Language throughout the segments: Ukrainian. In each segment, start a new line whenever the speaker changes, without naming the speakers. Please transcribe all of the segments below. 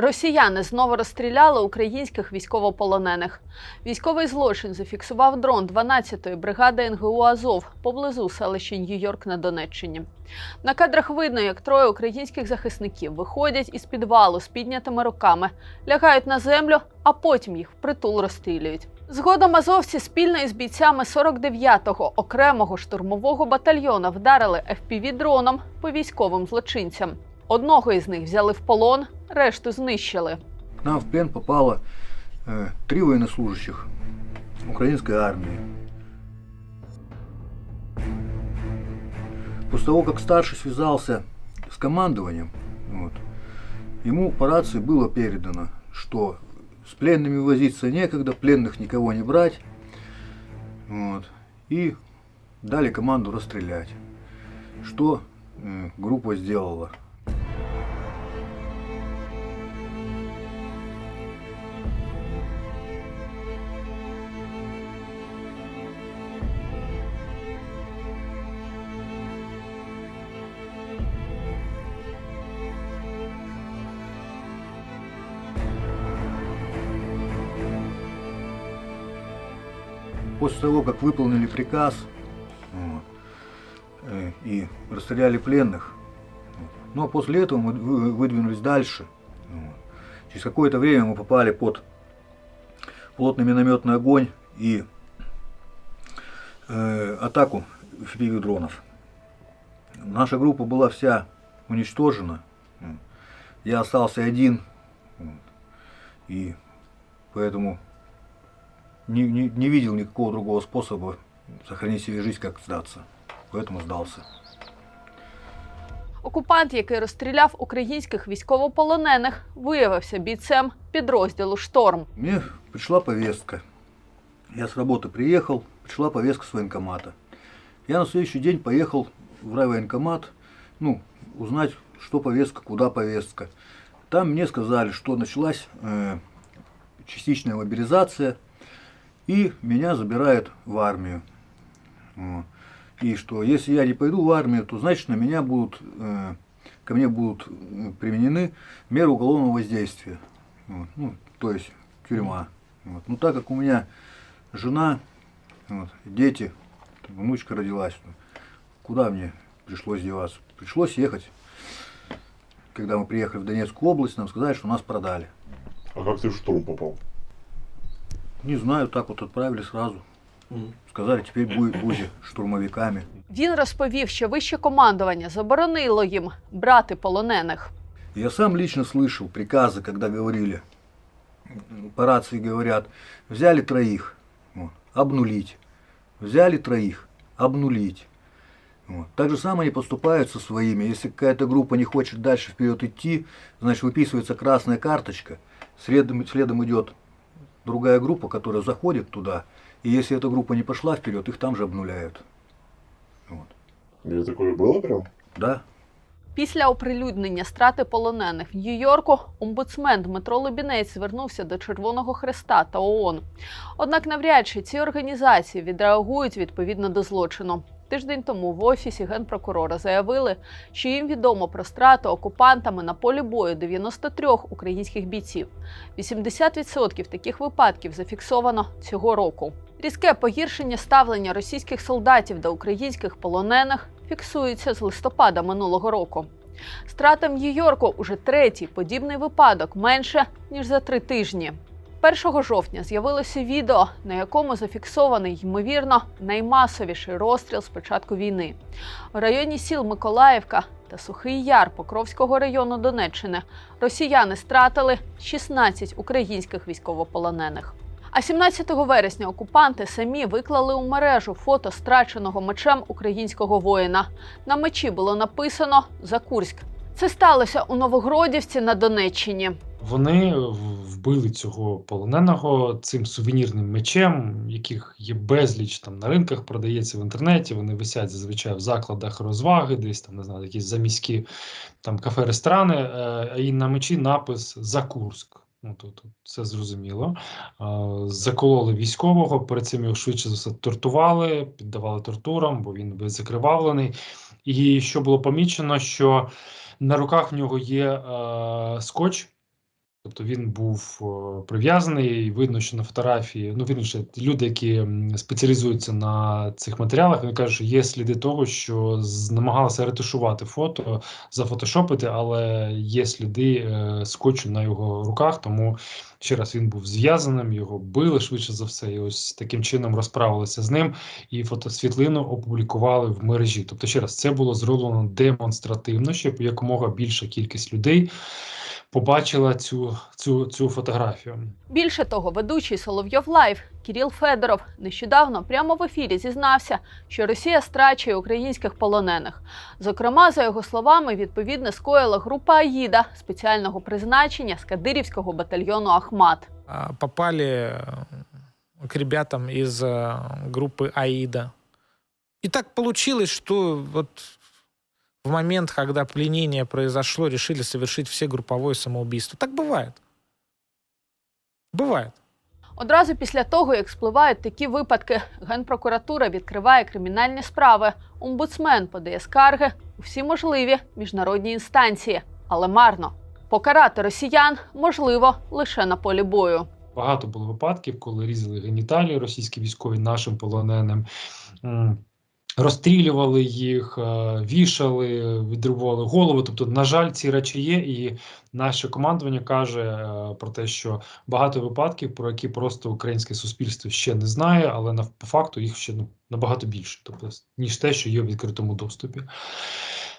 Росіяни знову розстріляли українських військовополонених. Військовий злочин зафіксував дрон 12-ї бригади НГУ Азов поблизу селища Нью-Йорк на Донеччині. На кадрах видно, як троє українських захисників виходять із підвалу з піднятими руками, лягають на землю, а потім їх впритул розстрілюють. Згодом азовці спільно із бійцями 49-го окремого штурмового батальйона вдарили FPV-дроном по військовим злочинцям. Одного із них взяли в полон, решту знищили.
К нам в плен попало э, три военнослужащих украинской армии. После того, как старший связался с командованием, вот, ему по рации было передано, что с пленными возиться некогда, пленных никого не брать. Вот, и дали команду расстрелять. Что э, группа сделала? После того, как выполнили приказ э, и расстреляли пленных, вот, ну а после этого мы вы- выдвинулись дальше. Через какое-то время мы попали под плотный минометный огонь и э, атаку FPV дронов. Наша группа была вся уничтожена. Я остался один. И поэтому не, не, не видел никакого другого способа сохранить себе жизнь, как сдаться. Поэтому сдался.
Окупант, який розстріляв українських військовополонених, виявився бійцем підрозділу Шторм.
Мне пришла повестка. Я с работы приехал, пришла повестка с военкомата. Я на следующий день поехал в райвоенкомат, ну, узнать, что повестка, куда повестка. Там мне сказали, что началась э, частичная мобилизация, и меня забирают в армию. И что если я не пойду в армию, то значит на меня будут, э, ко мне будут применены меры уголовного воздействия. Вот. Ну, то есть тюрьма. Вот. Ну так как у меня жена, вот, дети, внучка родилась, куда мне пришлось деваться? Пришлось ехать. Когда мы приехали в Донецкую область, нам сказали, что нас продали.
А как ты в штурм попал?
Не знаю, так вот отправили сразу. Сказали, теперь будет, будете штурмовиками.
Він розповів, що вище командування заборонило їм брати полонених.
Я сам лично слышал приказы, когда говорили, м, по рации говорят, взяли троих, вот, обнулить. Взяли троих, обнулить. Вот. Так же самое они поступают со своими. Если какая-то группа не хочет дальше вперед идти, значит выписывается красная карточка, следом, следом идет другая группа, которая заходит туда, и если эта группа не пошла вперед, их там же обнуляют. Вот.
Где такое было прям?
Да,
Після оприлюднення страти полонених в Нью-Йорку омбудсмен Дмитро Лебінець звернувся до Червоного Хреста та ООН. Однак навряд чи ці організації відреагують відповідно до злочину. Тиждень тому в офісі генпрокурора заявили, що їм відомо про страту окупантами на полі бою 93 українських бійців. 80% таких випадків зафіксовано цього року. Різке погіршення ставлення російських солдатів до українських полонених фіксується з листопада минулого року. Страта в Нью-Йорку уже третій подібний випадок менше ніж за три тижні. 1 жовтня з'явилося відео, на якому зафіксований ймовірно наймасовіший розстріл з початку війни. В районі сіл Миколаївка та Сухий Яр Покровського району Донеччини росіяни стратили 16 українських військовополонених. А 17 вересня окупанти самі виклали у мережу фото страченого мечем українського воїна. На мечі було написано за Курськ. Це сталося у Новогродівці на Донеччині.
Вони вбили цього полоненого цим сувенірним мечем, яких є безліч там на ринках, продається в інтернеті. Вони висять зазвичай в закладах розваги, десь там не знаю, якісь заміські там кафе-ресторани. е, І на мечі напис за Курськ. Ну, то це зрозуміло. А, Закололи військового, перед цим його швидше за все тортували, піддавали тортурам, бо він весь закривавлений. І що було помічено, що на руках в нього є е, скотч, Тобто він був е, прив'язаний, і видно, що на фотографії, ну вірніше, люди, які спеціалізуються на цих матеріалах, вони кажуть, що є сліди того, що намагалися ретушувати фото, зафотошопити, але є сліди е, скотчу на його руках, тому ще раз він був зв'язаним, його били швидше за все, і ось таким чином розправилися з ним, і фотосвітлину опублікували в мережі. Тобто, ще раз, це було зроблено демонстративно, щоб якомога більша кількість людей побачила цю, цю, цю фотографію.
Більше того, ведучий Соловйов Лайв Кіріл Федоров нещодавно прямо в ефірі зізнався, що Росія страчує українських полонених. Зокрема, за його словами, відповідне скоїла група Аїда спеціального призначення з кадирівського батальйону Ахмат.
а, попали э, к ребятам из э, группы АИДа. И так получилось, что вот в момент, когда пленение произошло, решили совершить все групповое самоубийство. Так бывает. Бывает.
Одразу після того, як спливають такі випадки, Генпрокуратура відкриває кримінальні справи. Омбудсмен подає скарги у всі можливі міжнародні інстанції, але марно. Покарати росіян можливо лише на полі бою.
Багато було випадків, коли різали геніталії російські військові нашим полоненим. Розстрілювали їх, е, вішали, відрубували голови. Тобто, на жаль, ці речі є, і наше командування каже е, про те, що багато випадків, про які просто українське суспільство ще не знає, але на по факту їх ще ну, набагато більше, тобто ніж те, що є в відкритому доступі.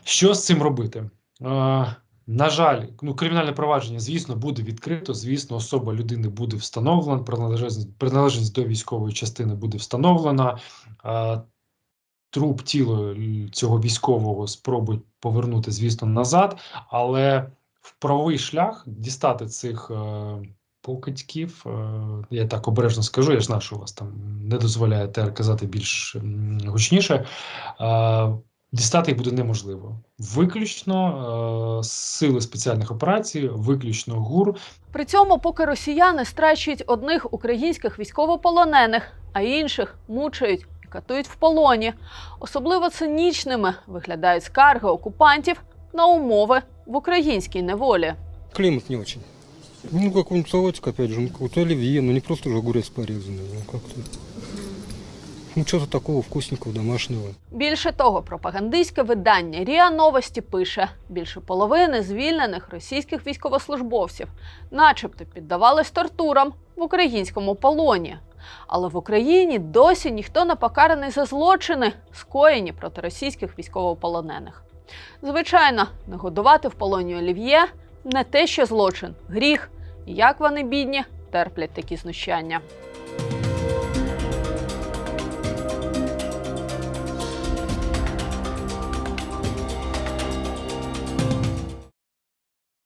Що з цим робити? Е, на жаль, ну кримінальне провадження, звісно, буде відкрито. Звісно, особа людини буде встановлена, приналежність до військової частини буде встановлена. Е, Труп тіло цього військового спробують повернути, звісно, назад, але в правовий шлях дістати цих е, покидьків, е, я так обережно скажу, я ж знаю, що у вас там не дозволяє ТР казати більш гучніше. Е, Дістати їх буде неможливо. Виключно е, сили спеціальних операцій, виключно ГУР.
При цьому, поки росіяни страчують одних українських військовополонених, а інших мучають катують в полоні. Особливо цинічними виглядають скарги окупантів на умови в українській неволі.
Клімат не дуже. Ну, какой-нибудь салатик, опять же, ну, оливье, ну, не просто ж огурец порезанный, ну. Ну, что-то такого вкусненького, домашнего.
Більше того, пропагандистське видання Ріа Новості пише: більше половини звільнених російських військовослужбовців, начебто, піддавались тортурам в українському полоні. Але в Україні досі ніхто не покараний за злочини, скоєні проти російських військовополонених. Звичайно, не годувати в полоні олів'є не те, що злочин, гріх. Як вони бідні терплять такі знущання.